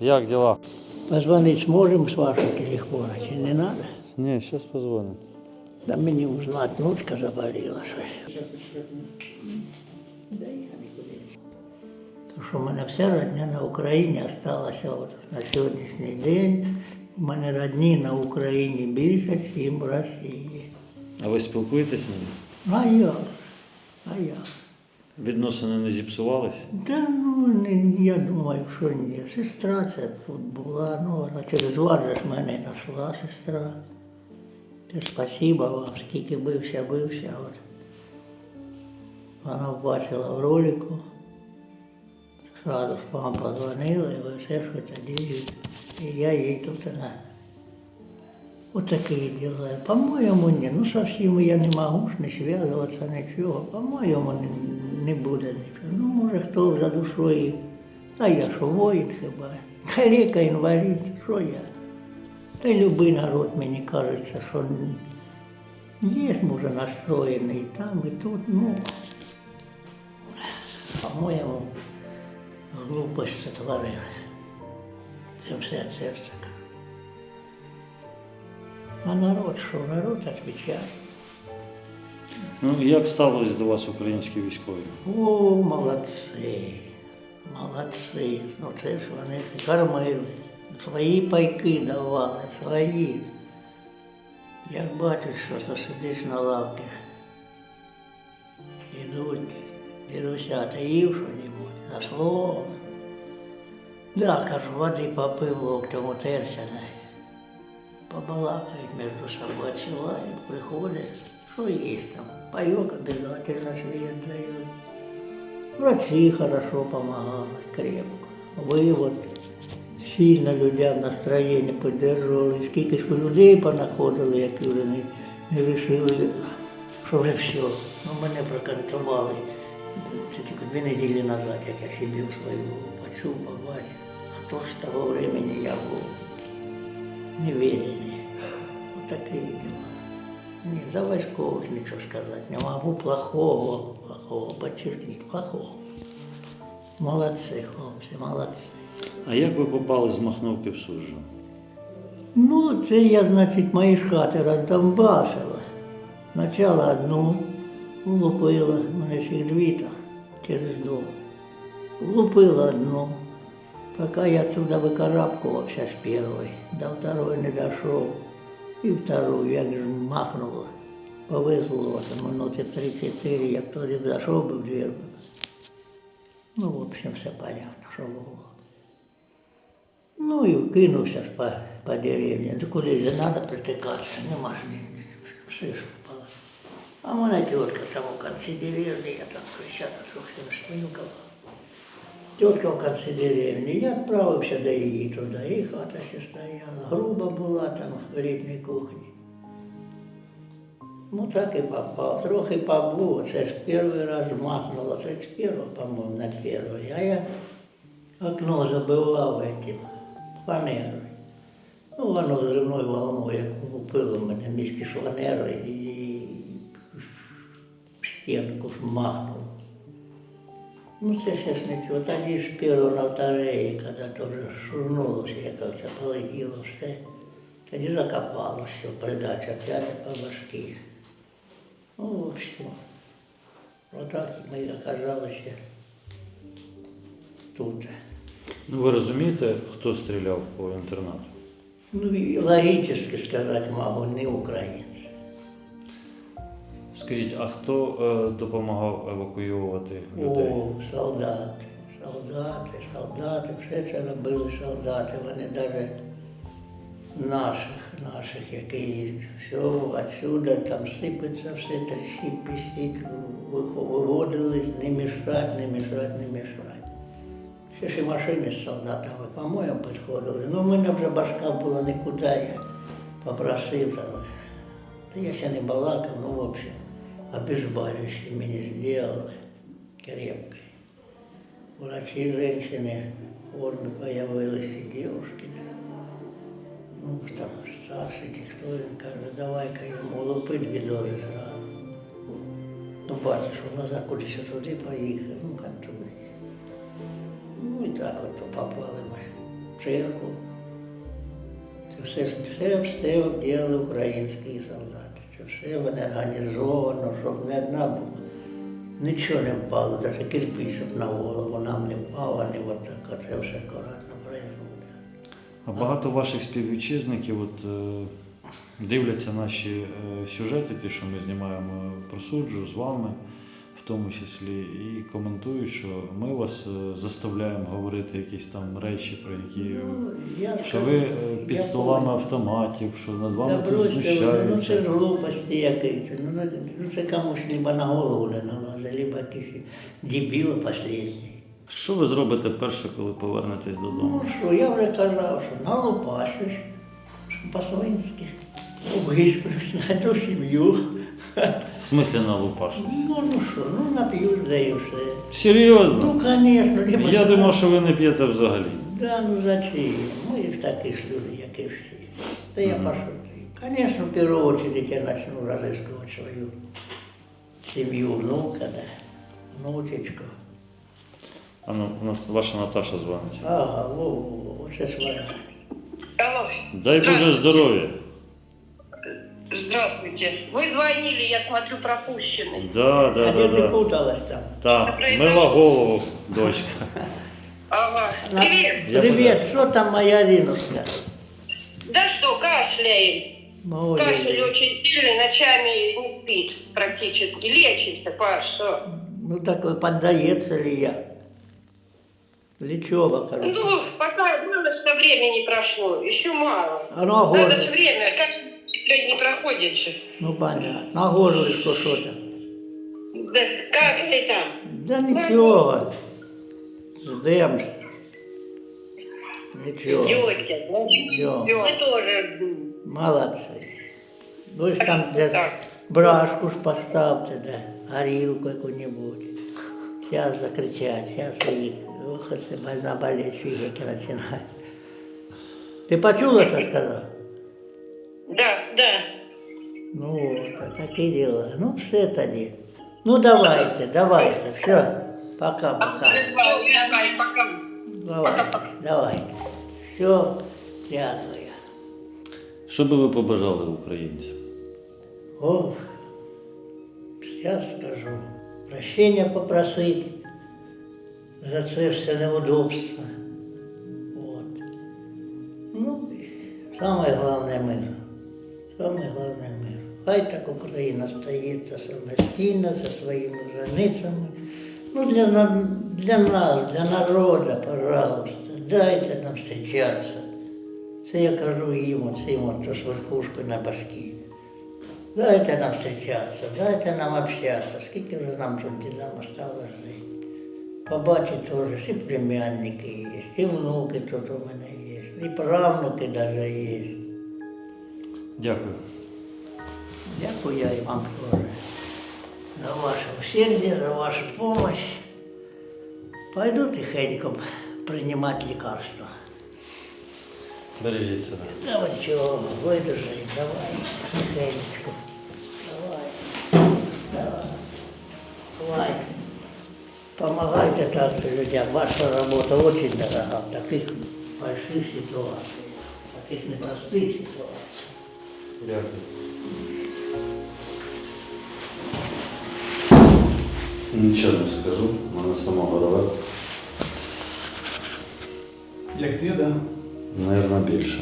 Як діла? Позвонить сможем с вашего телефона, чи не надо? Ні, зараз позвонимо. Да мені узнать, внучка заболіла щось. То, що в мене вся родня на Україні от на сьогоднішній день. У мене родні на Україні більше, ніж в Росії. А ви спілкуєтесь з ними? А як? А як? Відносини не зіпсувались? Та ну не, я думаю, що ні. Сестра це тут була, ну вона через вас ж мене знайшла сестра. Те спасіба вам, скільки бився, бився. От. Вона бачила в ролику. Сразу ж вам позвонила і все, що тоді. І я їй тут на вот такие. По-моєму, ні. Ну совсем я не можу ж не зв'язуватися нічого. По-моєму, не, не буде нічого. Ну, може, хто за душою. Та я що воїн хіба. Калека, інвалід, що я? Та й любий народ, мені кажеться, що є, може, настроєний там, і тут, ну, по-моєму, глупость сотворили. Це все серце. А народ що? Народ відповідає. Ну, як ставились до вас українські військові? О, молодці, молодці. Ну це ж вони кормили, свої пайки давали, свої. Як бачиш, що то сидиш на лавці, ідуть, дідуся, ти їв що-небудь, за слово. Да, кажу, води попив локтем утерся. Побалакають між собою, отсилають, приходять, що є там. Пайок обязательно свет дают. Врачи хорошо помогали, крепко. Ви от сильно людям настроєння підтримували, скільки ж людей понаходили, які вже не, не вирішили, що вже все. Ну, мене проконтролювали. Це тільки дві неділі назад, як я в свою почув, побачив. А то з того времени я був невірений. Отакі діла. Ні, за військових нічого сказати не можу. Плохого, плохого, подчеркніть, плохого. Молодці, хлопці, молодці. А як ви попали з Махновки в суджу? Ну, це я, значить, мої ж хати роздамбасила. Спочатку одну влупила, мене їх дві там, через дом. Влупила одну, поки я туди викарабкувався з першої, до второї не дійшов. І вторую, як же махнуло, повезло, там минуті 34, як тоді зайшов би в двір. Ну, в общем, все понятно, що було. Ну і кинувся ж по, по деревні. Да куди же треба притикатися, нема ж ні, все ж впало. А в мене тітка там у кінці деревні, я там присяду, зовсім спинкала. Тітка в деревні, я відправився до її туди, і хата ще стояла. Груба була там в рідній кухні. Ну так і попав. Трохи побув, це ж перший раз махнуло, це ж першого, по-моєму, на перший. А я окно забивав этим фанерою. Ну, воно зривною волною, купило мене місті фанерою і в стінку махнуло. Ну, це ще ж нічого. Тоді з першого на вторе, коли вже шурнулося, як це полетіло все. Тоді закопало, що придача п'ять по башки. Ну, в общем, отак ми оказалися тут. Ну ви розумієте, хто стріляв по інтернату? Ну, и логически сказать могу, не українці. Скажіть, а хто е, допомагав евакуювати людей? О, солдати, солдати, солдати, все це робили солдати. Вони навіть наших, наших, які все отсюда там сипеться, все трещить, пищить, виводили, не мішать, не мішать, не мішать. Ще ж і машини з солдатами, по-моєму, підходили. Ну, в мене вже башка була нікуди, я попросив. Та я ще не балакав, ну, в общем, обезболивающее мені сделали крепкое. Врачи, женщины, в форме появились и девушки. Ну, там старший, чи хто він каже, давай-ка йому лупить відори зразу. Ну, бачиш, вона кудись туди поїхав, ну, кантує. Ну і так от попали ми. церкву. Це все, все, все робили українські солдати. Це все вони організовано, щоб не одна була. Нічого не впало, навіть кирпич, на голову нам не впав, не отак, оце все акуратно производили. А багато ваших співвітчизників от, е, дивляться наші е, сюжети, ті, що ми знімаємо про суджу з вами, в тому числі, і коментують, що ми вас е, заставляємо говорити якісь там речі, про які. Ну, я Що скажу, ви е, під я столами помню. автоматів, що над Та вами тут бросьте ну це ж глупості якісь. Ну, ну це комусь либо на голову не налазить, либо якийсь дебіл останній. Що ви зробите перше, коли повернетесь додому? Ну що, я вже казав, що налупашусь, що по-свинськи, обгискуюсь, знайду сім'ю. В смислі на? Ну, ну що, ну нап'юсь, да і все. Серйозно? Ну, звісно, либо... Я думав, що ви не п'єте взагалі. Да, ну зачем? Ми ж такі ж люди, як і всі. Та я пошутив. Конечно, в первую очередь я начну разыскивать свою семью внука, да, внучечку. А ну, у нас ваша Наташа дзвонить. Ага, во, во, во, оце ж вона. Алло. Дай Боже здоров'я. Здравствуйте. Вы звонили, я смотрю, пропущенный. Да, А да, де да, да. путалась там? Так, мила голову, дочка. Ага. Привет. Я Привет, що там моя Ринушка? Да что, кашляем. Ой, Кашель очень сильный, ночами не спит практически. Лечимся, Паш, что? Ну так поддается ли я? Лечева, короче. Ну, пока мало что времени прошло, еще мало. А горло? Надо же время, как быстро не проходит же. Ну понятно. На горлышко що там? Да, как ты там? Да нічого. Ждем. Нічого. Идете? Идем. Мы тоже. Молодцы. Ну и там где Так. брашку ж поставьте, да, горилку какую-нибудь. Сейчас закричать, сейчас и это больна болеть, физики начинает. Ты почула, что сказал? Да. Ну вот, а такие дела. Ну все тоді. Ну давайте, давайте, все. Пока-пока. Давай, пока. Давайте, давайте. Все, дякую. Що би ви побажали українцям? Ох, сейчас скажу. Прощення попросити за це все неудобство. От. Ну, і саме головне мир. Саме головне мир. Хай так Україна стається самостійно за своїми границями. Ну, для, для нас, для народу, пожалуйста, дайте нам зустрічатися. Це я кажу їм, цим, от, з верхушкою на башки. Дайте нам зустрічатися, дайте нам общатися, скільки вже нам тут дідам осталось жити. Побачити теж, і племянники є, і внуки тут у мене є, і правнуки навіть є. Дякую. Дякую я і вам теж за ваше усердие, за вашу помощь. Пойду тихенько приймати лекарства. Бережіть себе. Давай чего, выдержи, давай, тихонечко. Давай, давай, давай. Помогайте также людям. Ваша работа очень дорога в таких больших ситуациях, в таких непростых ситуациях. Дякую. Нічого не скажу, в мене самого рве. Як ти, да? Наверно, більше.